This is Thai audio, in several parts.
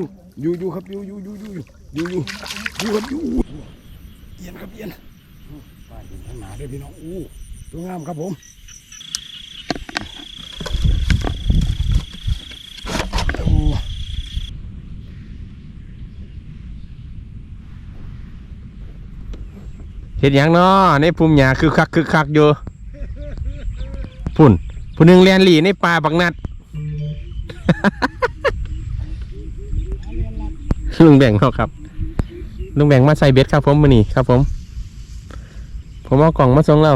อยู่อยู่อยู่ครับอยู่อยู่อยู่อยู่อยู่อยู่อยู่ครับอยู่เอียนครับเอียนป้าดินข้างหนาด้วยพี่น้องอู้ตัวงามครับผมโอ้เฮ็ดหยังเนาะในภูมิหญ้าคือคักคือคักอยู่พุ่นผู้หนึงแล่นหลีในป่าบักนัด ลุงแบ่งเนาครับ ลุงแบ่งมาใส่เบ็ดครับผมมือนี้ครับ ผม ผมเอากล่องมาส่งเรา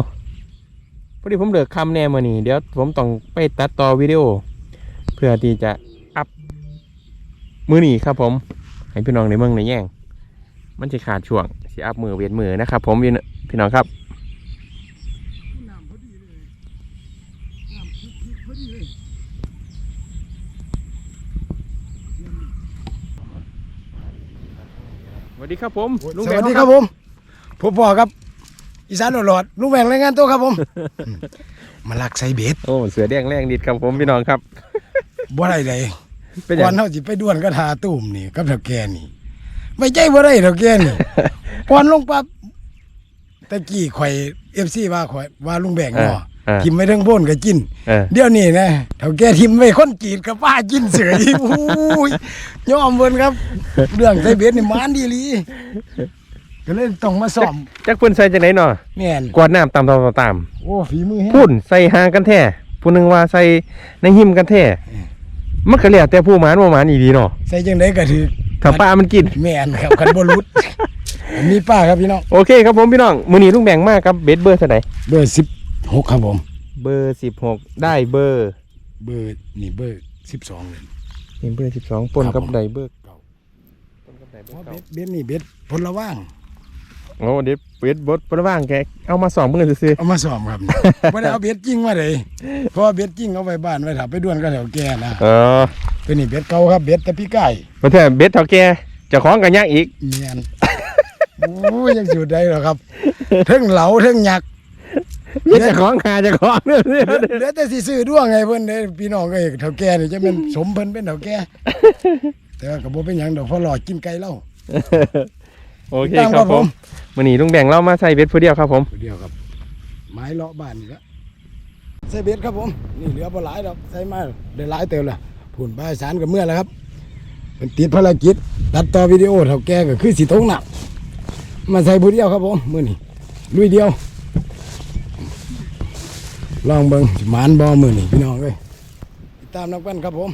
พอดีผมเลิกคำแน่มือนี้เดี๋ยวผมต้องไปตัดต่อวิดีโอ เพื่อที่จะอัพมือนี้ครับ ผม ให้พี่น้องในเมืองในแย่ง มันจะขาดช่วงสิอัพมือเวียนมือนะครับ ผมพี่น้องครับ น้ำพอดีเลยน้ำพริกพอดีเลย ส วัสดีครับผมลุงสแบงวัสดีครับผม ผมพ่อครับ อีสานหลอดๆลุงแบ่งรายงานตัวครับผมอืมมาลักใส่เบ็ดโอ้เสือแดงแรงดิดครับผมพี่น้องครับ บ่ได้เลยเป็นอก่ย่าองนเฮาสิไปด้วนก็ทาตุ่มนี่กับเฒ่าแก่นี่ไม่ใจบ่ได้เฒ่าแก่นี่พอนลงปั๊บตะกี้ข่อย FC ว่าข่อยว่าลุงแบ่งเออเนาะเออ ทิมไว้ทั้งโพ่นก็กิน เออ เดี๋ยวนี้นะเฒ่าแก่ทิมไว้คนกรีดกับป้ากินเสืออีกอู้ยยอมเบิ่นครับ เรื่องใส่เบ็ดนี่มานดีหลีก็เลยต้องมาซ่อมจักเพิ่นใส่จังไหนเนาะแม่นกวาดน้ำตามตามตามตามโอ้ฝีมือแฮะ พุ่นใส่หางกันแท้ผู้หนึงว่าใส่ในหิมกันแท้เออมันก็แล้วแต่ผู้หมานบ่หมานอีดีเนาะใส่จังได๋ก็ถือถ้าป้ามันกิน แม่นครับคันบ่รุด มีป้าครับพี่น้องโอเคครับผมพี่น้องมื้อนี้ลุงแบ่งมากครับเบ็ดเบอร์เท่าไหร่เบอร์ 16ครับผม เบอร์16ได้เบอร์เบอร์นี่เบอร์12เลย นี่เบอร์12ปนครักับบผม ไดเบอร์เก่าปนกับไดเบเพอราะร์เก่าเบ็ดเบ็ดนี่เบ็ดผลว่าง โอ้เดี๋ยวเบ็ดบดบ่ได้ว่างแกเอามาสองมื้อซื่อเอามาซ่อมครับบ่ได้เอาเบ็ดจริงมาเลยเพราะว่าเบ็ดจริงเอาไว้บ้านไว้ถ้าไปด้วนก็แถวแก่นะๆเออตัวนี้เบ็ดเก่าครับเบ็ดแต่พี่ไก่มาแท้เบ็ดเท่าแก่เจ้าของกันยากอีกเมียน โอ้ยยังสูดได้หรอครับเทั้งเหลาเทั้งหยัก มีเจ้าของหาเจ้าของเนี่ยเหลือเหลือแต่สิซื้อด้วงไงเพิ่นเด้พี่น้องก็เอกเฒ่าแก่นี่จะเป็นสมเพิ่นเป็นเฒ่าแก่แต่ว่าก็บ่เป็นหยังดอกเพราะหลอดกินไก่เล่า โอเคครับผมมวันนี้ลุงแบ่งเรามาใส่เบ็ดผู้เดียวครับผม เดียวครับ ไม้เลาะบ้านนี่ละใส่เบ็ดครับผม นี่เหลือบ่หลายดอกใส่มาได้หลายเติมละผุ่นใบายสารกับเมื่อแล้วครับเป็นติดภารกิจตัดต่อวิดีโอเฒ่าแก่ก็คือสิทงหนักมาใส่ผู้เดียวครับผมมื้อนี้ลุยเดียว ลองเบิ่งหมานบ่มื้อนี้พี่น้องเอ้ยติดตามนักกันครับผม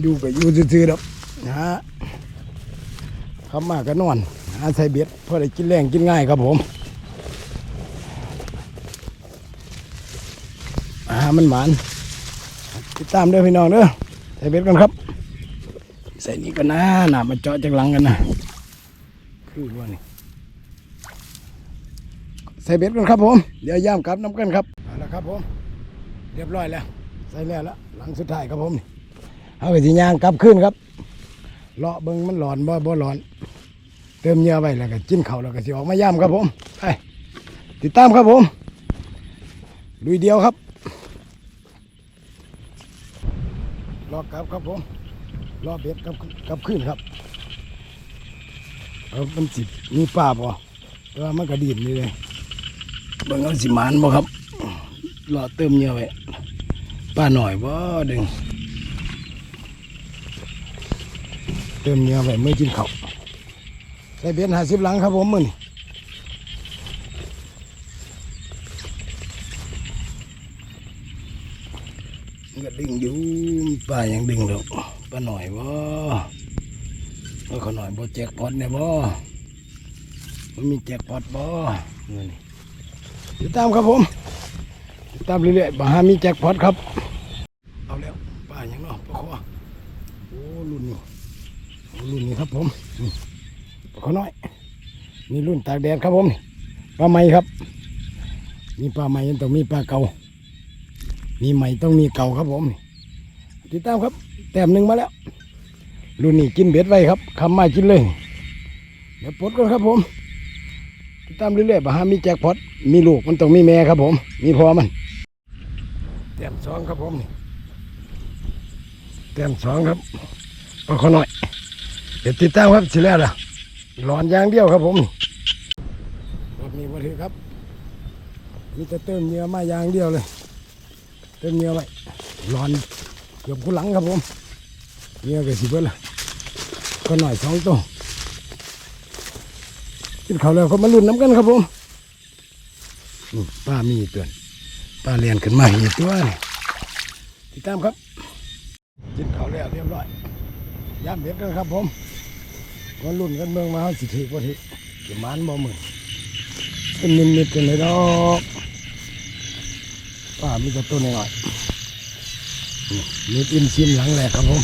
อยู่ก็อยู่ซื่อๆดอกนะฮะคำมาก็นอนหาใส่เบ็ดพอได้กินแรงกินง่ายครับผมอามันหวานติดตามด้อพี่น้องเด้อใส่เบ็ดกันครับ ใส่นี่กันนะหนามาเจาะจากหลังกันนะคือว่านี่ ใส่เบ็ดกันครับผม เดี๋ยวย่ามกลับน้ำกันครับเอาละครับผม เรียบร้อยแล้ว ใส่แล้วละหลังสุดท้ายครับผมเอาไปที่ย่างกลับขึ้นครับเลาะเบิ่งมันหลอนบ่บ่หลอน เติมเหยื่อไว้แล้วก็จิ้นเข่าแล้วก็สิออกมาย่ำครับผมไปติดตามครับผมลุยเดียวครับรอกลับครับผมรอเบ็ดกับกับขึ้นครับเอามันสิบมีป้าบ่แต่ว่ามันกระดิ่นนี่เลย เบิ่งเอาสิมานบ่ครับรอเติมเยื่อไว้ป้าหน่อยบ่ดึงเติมเนื้อไว้เมื่อกินข้าวใส่เบ็ดหาสิบหลังครับผมมือนี่ก็ดึงอยู่ปลายังดึงดอกปลาหน่อยบ่ว่าเขาหน่อยบ่แจกพอดเนี่ยบ่มันมีแจกพอดบ่มือนี่ ติดตามครับผมติดตามเรื่อยๆบ่หามีแจกพอดครับ เอาแล้วปลาอยังเนาะปลาคอโอ้รุ่นนี้รุ่นนี้ครับผมปลาขอน้อยนี่รุ่นตากแดดครับผมนี่ปลาไหมครับ มีปลาไหมต้องมีปลาเก่ามีไหม่ต้องมีเก่าครับผมนี่ติดตามครับ แต้มหนึ่งมาแล้วรุ่นนี้กินเบ็ดไว้ครับคำมากินเลยเดี๋ยวปลดก่อนครับผม ตามเรื่อยๆบาหามีแจ็คพอตมีลูกมันต้องมีแม่ครับผม มีพ่อมันแต้มสองครับผมนี่เต็มสองครับปลาขอหน่อย เดี๋ยวติดตามครับสิแล้วล่ะหลอนอย่างเดียวครับผมรอบนี้มาถือครับ มีแต่เติมเหยื่อมาอย่างเดียวเลย เติมเหยื่อไว้หลอนเกือบคุหลังครับผมเหยื่อก็สิเบิดละก็หน่อยสองตัว กินเขาวแล้วก็มาลุ้นน้ำกันครับผมป้ามีตัวป้าเรียนขึ้นมาอีกตัวนี่ติดตามครับ กินเขาวแล้วเรียบร้อยย่ามเบ็ดกันครับผมมาลุ้นกันเมืองมาเขาสิถือบ่ถือจะมานบ่มือเป็นนิดๆกันเลยดอกป้ามีแต่ตัวน้อยนิดอินชิมหลังแรกครับผม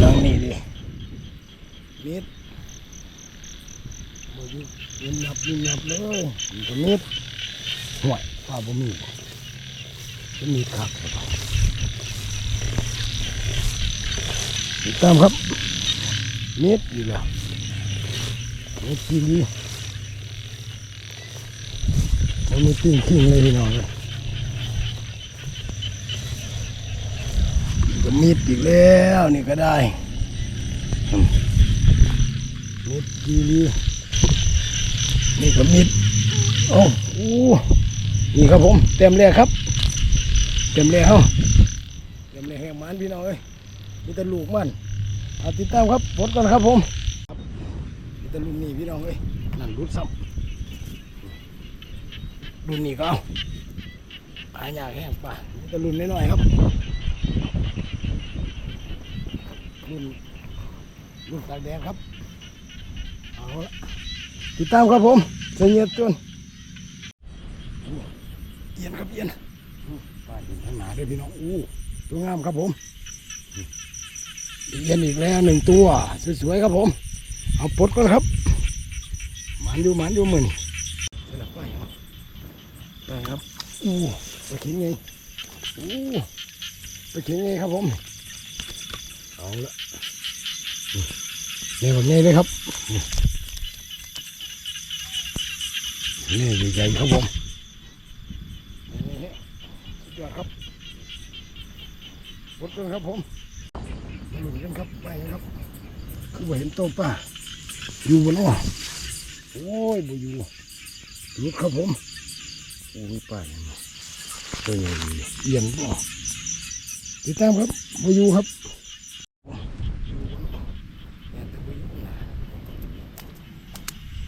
หลังนี้ดินิดบ่อยู่ยินยับยินยับเลยมันก็นิดห่ วยป้าบ่มีจะมีคักติดตามครับนิดอยู่แล้วนิดจริงดีมันมีติ้งทิ้งเลยพี่น้องเลยก็มีดอีกแล้วนี่ก็ได้มมีดจีรีนี่ก็มีดโอ้โห นี่ครับผมเต็มเลยครับ เต็มเลยเฮาเต็มเลยแหงมันพี่น้องเอ้ยมีแต่ลูกมันเอาติดตามครับปลดก่อนครับผมมีแต่รุ่นนี้พี่น้องเอ้ยนั่นรุดซ้ำรุ่นนี้ก็เอาหายากแห้งป่ามีแต่รุ่นน้อยๆครับรุ่นรุ่นตากแดงครับเอาละติดตามครับผมเสียเงียบจน เย็นครับเย็นป้าดินข้างหนาด้วยพี่น้องอู้ตัวงามครับผมเย็นอีกแล้วหนึ่งตัว สวยๆครับผม เอาปลดก่อนครับหมันอยู่หมันอยู่มือนี่สลับไปครับไปครับอู้ไปเข็งไงอู้ไปเข็งไงครับผมเอาละนี่แบบนี้เลยครับนี่ใหญ่ๆครับผม รถกันครับผมมาลุ้นกันครับไปครับ คือว่าเห็นโตวป้าอยู่บนอ้อโอ้ยบ่อยู่รถครับผมโอ้ยป้าเนี่ยตัวใหญ่เอียนบ่ติดตามครับบ่อยู่ครับ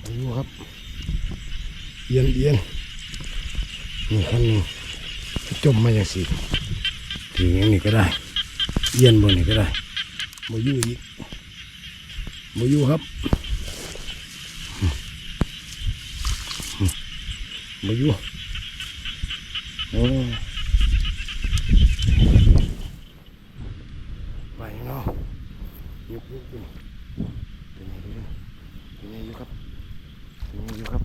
บ่อยู่ครับเอียนเอียนนี่คันนึงจมมาอย่างสิ ถึงอย่างนี้ก็ได้เอียนบนนี้ก็ได้มายู่อีกมายู่ครับมายู่โอ้ไปเนาะยุกยุกอยู่เป็นไงดูดิเป็นไงอยู่ครับเป็นไงอยู่ครับ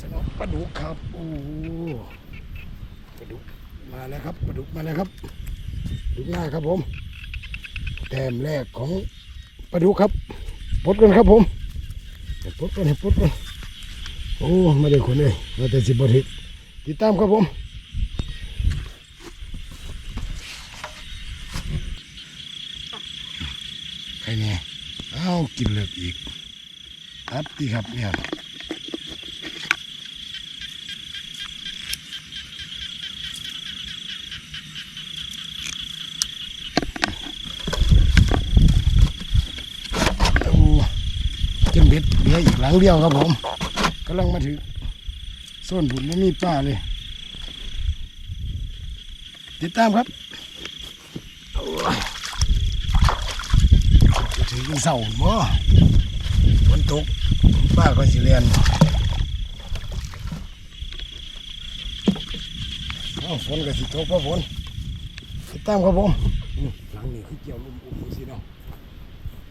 สนอปลาดุกครับโอ้ มาแล้วครับปลาดุกมาแล้วครับดุกหน้าครับผม แต้มแรกของปลาดุกครับปดกันครับผมปลดกันปลดกันโอ้ไม่ได้คนเลยมาแต่สิบบทิติดตามครับผมใครเนี่ยอ้าวกินเลือกอีกตัดดีครับเนี่ย โอ้กินเบ็ดเห ลืออีกหลังเดียวครับผมกำลังมาถึงโซนบุญไม่มีป้าเลย ติดตามครับโอ้ยจะถึงเสาบ่ฝนตกป้าก็สิเรียนเอ้าฝนก็สิตกเพราะฝนติดตามครับผมหลังนี้คือเกี่ยวลุ่มอุ้มสิเนาะ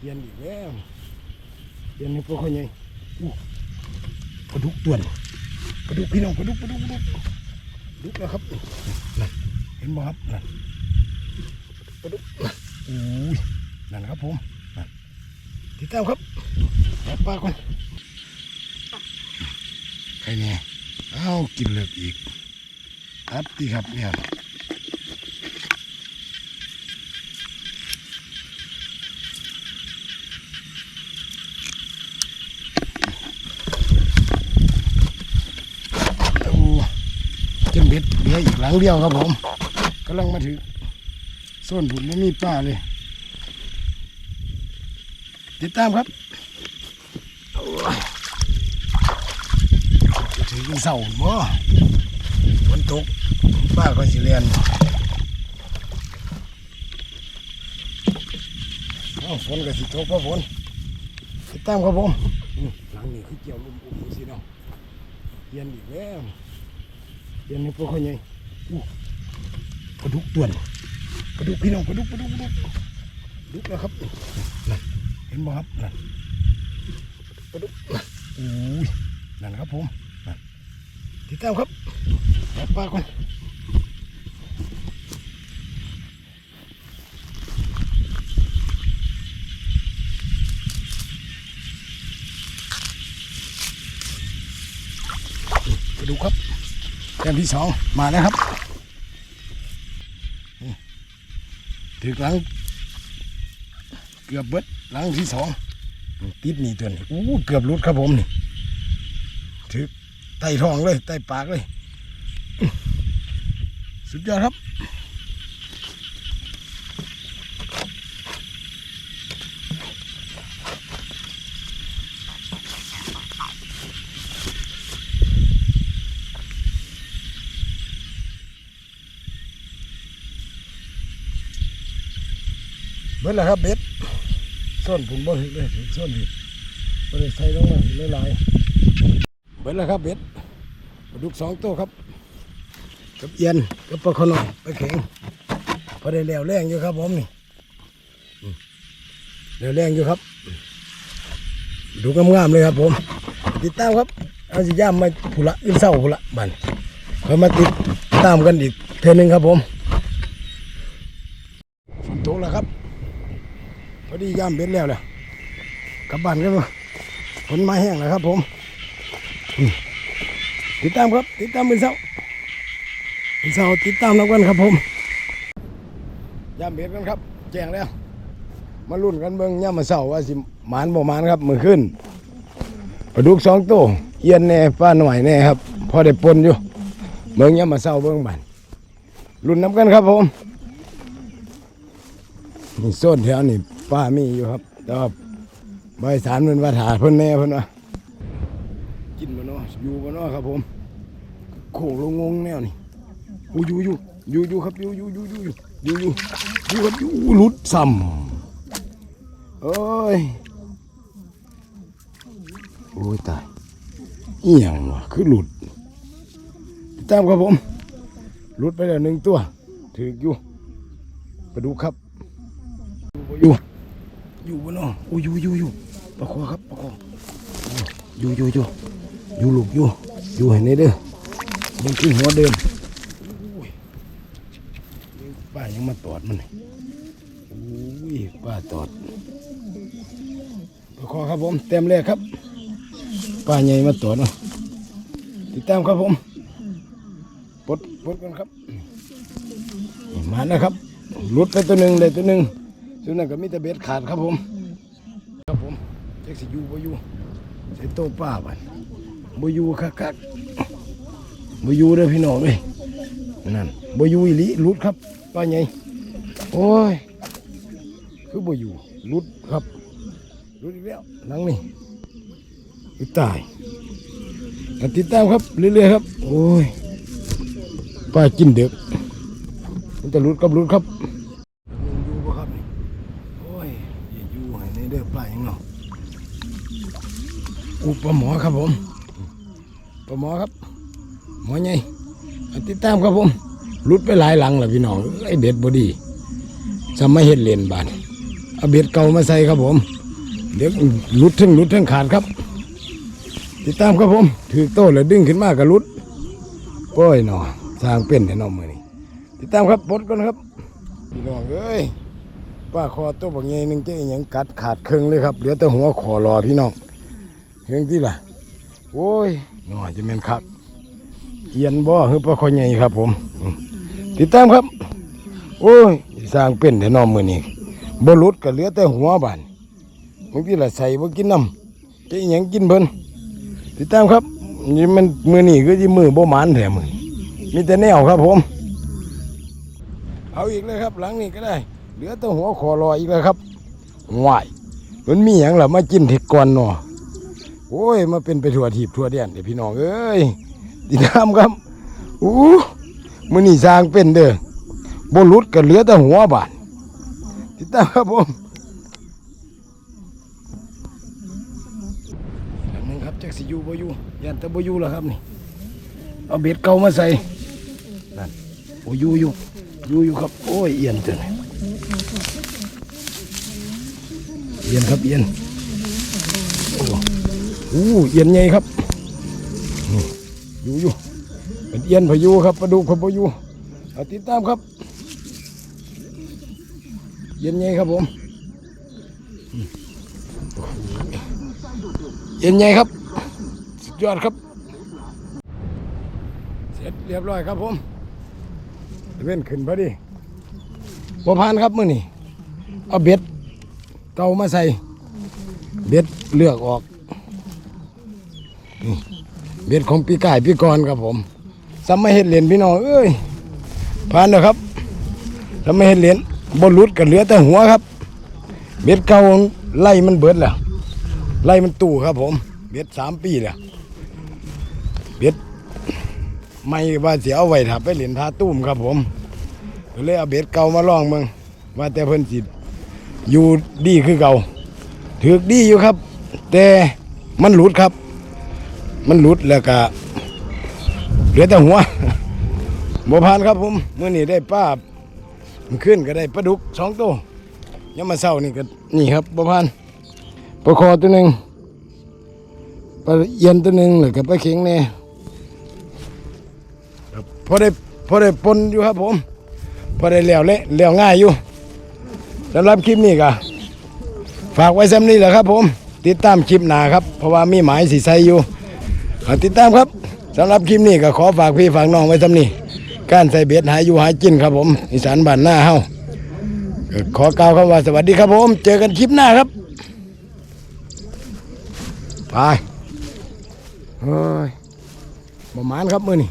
เย็นอีกแล้ว เย็นให้พวกเขาไงอู้ปลาดุกตัวนปลาดุกพี่น้องปลาดุกปลาดุกปลาดุกปลาดุกนะครับนั่นเห็นบ่ครับนั่นปลาดุกนั่นอู้ยนั่นครับผมนั่นติดตามครับเอาปลาก่อนใครเนี่ยอ้าวกินเลิกอีกอัดดีครับเนี่ยโอ้จนเบ็ดเห ลืออีกหลังเดียวครับผมกำลังมาถึงโซนผุนไม่มีป้าเลย ติดตามครับโอ้ยจะถึงเสาบ่ฝนตกป้าก็สิเรียนฝนก็สิตกเพราะฝนติดตามครับผมหลังนี้คือเกี่ยวลุมอุ้มสิเนาะเย็นอีกแล้วเย็นให้พวกเขาใหญ่อู้ปลาดุกต่วนปลาดุกพี่น้องปลาดุกปลาดุกปลาดุกลาดุกแล้วครับนั่นเห็นบ่ครับนั่นปลาดุกนั่นอู้ยนั่นครับผมนั่นติดตามครับเอาปลาก่อนไปดูครับ แก้มที่สองมาแล้วครับถึงหลัง เกือบเบิดหลังที่สองติดนี่ตัวนี้อู้เกือบรุดครับผมนี่ถือไต่ท้องเลยไต่ปากเลย สุดยอดครับ เบิดแล้วครับเบ็ดส้นผมบ่ถึงเลยส้นผิดบ่ได้ใส่ลงมาหลายๆเบิดแล้วครับเบ็ดปลาดุกสองตัวครับ กับเอียนกับปลาขนอยปลาแข็งพอได้แล้วแรงอยู่ครับผมนี่แล้วแรงอยู่ครับ ดูงามๆเลยครับผม ติดตามครับเอาสิย่ามมาผุละอินเศร้าผุละบันเพื่มาติดตามกันอีกเทนึงครับผมฝนตกแล้วครับ พอ ดีย่ามเบ็ดแล้วแหละกลับบ้านกันบ่ฝนมาแห้งแล้วครับผม ติดตามครับ ติดตามเป็นเสาเป็นเสาติดตามแล้วกันครับผมย่ามเบ็ดกันครับ แจ้งแล้ว มาลุ้นกันเบิ่งย่ามมาเสาว่าสิหมานบ่หมานครับมือขึ้นปลาดุกสองตัวเอียนแน่ป้าหน่อยแน่ครับ พอได้ปนอยู่เบิ่งย่ามมาเสาเบิ่งบ้านลุ้นน้ำกันครับผมนี่โซนแถวนี่ ป้ามีอยู่ครับแต่ว่าบสารเป็นว่าถาเพิ่นแน่เพิ่นว่ากินมาเนาะอยู่มาเนาะครับ ผมโขงลงงงแนวนี่อู้อยู่อยู่อยู่อยู่ครับอยู่อยู่อยู่อยู่อยู่อยู่อยู่ครับอยู่หลุดซ้ำเอ้ยโอ้ยตายเอีหยงวะคือหลุดตามครับผมหลุดไปแล้วหนึ่งตัว ถืออยู่ไปดูครับอยู่ อยู่บนน้องโอ้ยอยู่อยู่อยู่ประคอครับประคออยู่อยู่อยู่อยู่ลูกอยู่อยู่ให้ในเด้อมันคือหัวเดิมป้ายังมาตอดมันโอ้ยป้าตอดประคอครับผมเต็มแรกครับป้าใหญ่มาตอดเนาะติดตามครับผมปลดปลดกันครับมานะครับหลุดไปตัวหนึ่งเลยตัวหนึ่ง ส่วนนั้นก็มีแต่เบ็ดขาดครับผม ครับผมเจ๊กสิยูบอยู่ใส่โต๊ะป้าบันบอยู่คักคักบอยู่เด้อพี่น้องเอ้ยนั่นบอยู่อีหลีหลุดครับป้าใหญ่โอ้ย คือบอยู่ลุดครับลุดอีกแล้วหลังนี่อีตายกติดตามครับเรื่อยๆครับ โอ้ยป้ากินเด็กมันจะลุดกับลุดครับ อุปลาหมอครับผมปลาหมอครับหมอใหญ่เอาติดตามครับผมหลุดไปหลายหลังแล้วพี่น้องไอเบ็ดบอดีสมัยเฮ็ดเรียนบาดเอาเบ็ดเก่ามาใส่ครับผม เดี๋ยวหลุดทั้งหลุดทั้งขาดครับ ติดตามครับผมถือโต้แล้วดึงขึ้นมากกับลุดโอ้ยหนอสร้างเป็นแต่นอมือนี่ติดตามครับปดก่อนครับพี่น้องเอ้ยป้าคอตัวบางใหญ่หนึงเจะอหยังกัดขาดครึ่งเลยครับเหลือแต่หัวขอรอพี่น้อง เฮงที่ล่ะ โอ้ยน้อยจะเป็นคักเอียนบ่อคือปลาคอใหญ่ครับ ผม ติดตามครับ โอ้ยสร้างเป็นแต่นอมมือนี้บ่หลุดก็เหลือแต่หัวบานบางทีละใส่บ่กินน้ำจะยังกินเพิ่นติดตามครับนี่มันมือนี้คือสิมือบ่หมานแท้มือมีแต่แนวครับผม เอาอีกเลยครับ หลังนี้ก็ได้ เหลือแต่หัวคอลอยอีกแล้วครับหวายมันมีหยังล่ะมากินเถิดก่อนเนาะ โอ้ยมาเป็นไปทั่วทีบทั่วเดียนเดี๋ยวพี่น้องเอ้ยติดตามครับอู้มือนี้สร้างเป็นเด้อบหลุดก็เหลือแต่หัวบาดติดตามครับผมนหนึงครับจักสิยูบอยูยันต่บ่อยูแล้วครับนี่เอาเบ็ดเก่ามาใส่นั่นโอ้ยูอยู่ยูอยู่ครับโอ้ยเอียนจังเอียนครับเอียน โหเอียนใหญ่ครับอยู่อยู่เป็นเอียนพายุครับปลาดุกพายุเอาติดตามครับเย็นไงครับผมอืมเย็นไงครับ สุดยอดครับ เสร็จเรียบร้อยครับผมเว้นขึ้นพอดีบัพานครับมื่อนี้เอาเบ็ดเก่ามาใส่เบ็ดเลือกออก เบ็ดของปีก่ายปีกรครับผมซ้ำไม่เห็ดเหรียญพี่น้องเอ้ยผ่านแล้วครับทำไมเห็นเหรียญบนรุดกันเหลือแต่หัวครับ เบ็ดเก่าไล่มันเบิดแล้วไล่มันตู่ครับ ผม เบ็ดสามปีแล้วเบ็ดไม่ว่าเสียเอาไว้ถับไปเหรียญทาตุ้มครับ ผมเลยเอาเบ็ดเก่ามาลองเมืองว่าแต่เพิ่นสิอยู่ดีคือเก่าถือดีอยู่ครับ แต่มันหลุดครับ มันหลุดแล้วก็เหลือแต่หัวบ่ผ่านครับผมเมื่อนี้ได้ป้ามันขึ้นก็ได้ปลาดุกสองตัวยังมาเศร้านี่ก็นี่ครับประพันปลาคอตัวหนึ่งปลาเอียนตัวหนึ่งหรือกับปลาเข็งเนี่ยครับพอได้พอได้ปนอยู่ครับผมพอได้แล้วเละแล้วง่ายอยู่สำหรับคลิปนี้ก็ฝากไว้ซ้ำนี้แหละครับผม ติดตามคลิปหนาครับ เพราะว่ามีหมายสีใสอยู่ เอติดตามครับสำหรับคลิปนี้ก็ขอฝากพี่ฝากน้องไว้ซ้ำนี่การใส่เบ็ดหายอยู่หายกินครับผม อีสานบ้านหน้าเฮาขอกล่าวคำว่าสวัสดีครับผม เจอกันคลิปหน้าครับไปเฮ้ยประมาณครับมือนี่